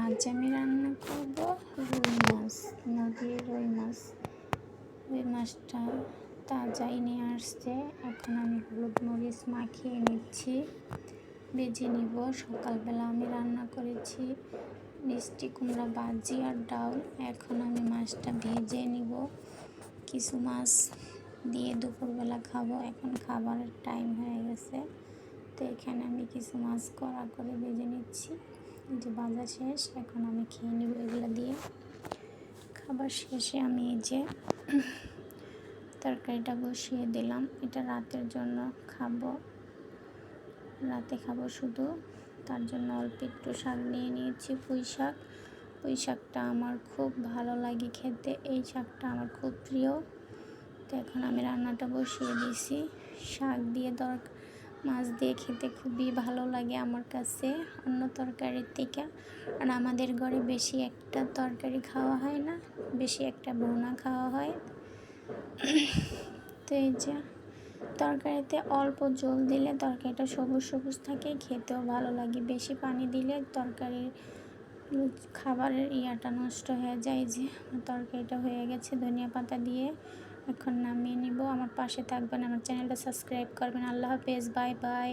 আজ আমি রান্না করব রুই মাছ, নদীর রুই মাছ। রুই মাছটা তাজাই নিয়ে আসছে। এখন আমি হলুদ মরিচ মাখিয়ে নিচ্ছি বেজে নিব। সকালবেলা আমি রান্না করেছি মিষ্টি কুমড়া বাজি আর ডাল। এখন আমি মাছটা ভেজে নিব। কিছু মাছ দিয়ে দুপুরবেলা খাব। এখন খাবারের টাইম হয়ে গেছে। তো এখানে আমি কিছু মাছ কড়া করে ভেজে নিচ্ছি। যে বাজা শেষ, এখন আমি খেয়ে নিব এগুলো দিয়ে। খাবার শেষে আমি এই যে তরকারিটা বসিয়ে দিলাম। এটা রাতের জন্য খাব। রাতে খাব শুধু। তার জন্য অল্প একটু শাক নিয়ে নিয়েছি, পুঁই শাক। পুঁই শাকটা আমার খুব ভালো লাগে খেতে। এই শাকটা আমার খুব প্রিয়। তো এখন আমি রান্নাটা বসিয়ে দিয়েছি। শাক দিয়ে দরকার মাছ দিয়ে খেতে খুবই ভালো লাগে আমার কাছে, অন্য তরকারির থেকে। আর আমাদের ঘরে বেশি একটা তরকারি খাওয়া হয় না, বেশি একটা বোনা খাওয়া হয়। তো এই যে, তরকারিতে অল্প জল দিলে তরকারিটা সবুজ সবুজ থাকে, খেতেও ভালো লাগে। বেশি পানি দিলে তরকারির খাবারের ইয়াটা নষ্ট হয়ে যায় যে, তরকারিটা হয়ে গেছে ধনিয়া পাতা দিয়ে। এখন নামিয়ে নিব। আমার পাশে থাকবেন আমার চ্যানেলটা সাবস্ক্রাইব করবেন। আল্লাহ হাফেজ বাই বাই।